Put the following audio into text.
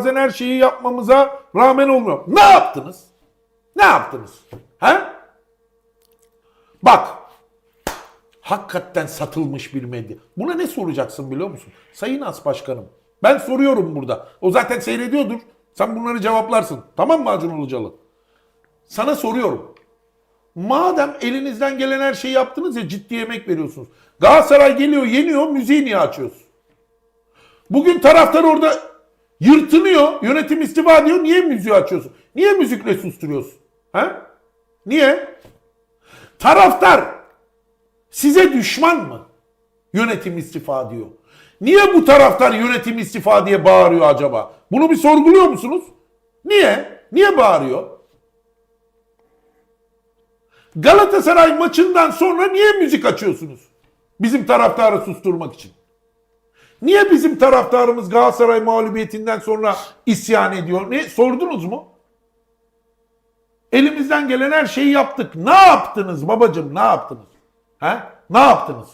bazen her şeyi yapmamıza rağmen olmuyor. Ne yaptınız? Ne yaptınız? He? Bak. Hakikaten satılmış bir medya. Buna ne soracaksın biliyor musun? Sayın As Başkanım. Ben soruyorum burada. O zaten seyrediyordur. Sen bunları cevaplarsın. Tamam mı Acun Ilıcalı? Sana soruyorum. Madem elinizden gelen her şeyi yaptınız ya ciddi emek veriyorsunuz. Galatasaray geliyor yeniyor müziği niye açıyorsun? Bugün taraftar orada yırtınıyor. Yönetim istifa diyor. Niye müziği açıyorsun? Niye müzikle susturuyorsun? He? Niye? Taraftar size düşman mı? Yönetim istifa diyor. Niye bu taraftar yönetim istifa diye bağırıyor acaba? Bunu bir sorguluyor musunuz? Niye? Niye bağırıyor? Galatasaray maçından sonra niye müzik açıyorsunuz? Bizim taraftarı susturmak için. Niye bizim taraftarımız Galatasaray mağlubiyetinden sonra isyan ediyor? Ne sordunuz mu? Elimizden gelen her şeyi yaptık. Ne yaptınız babacım? Ne yaptınız? He? Ne yaptınız?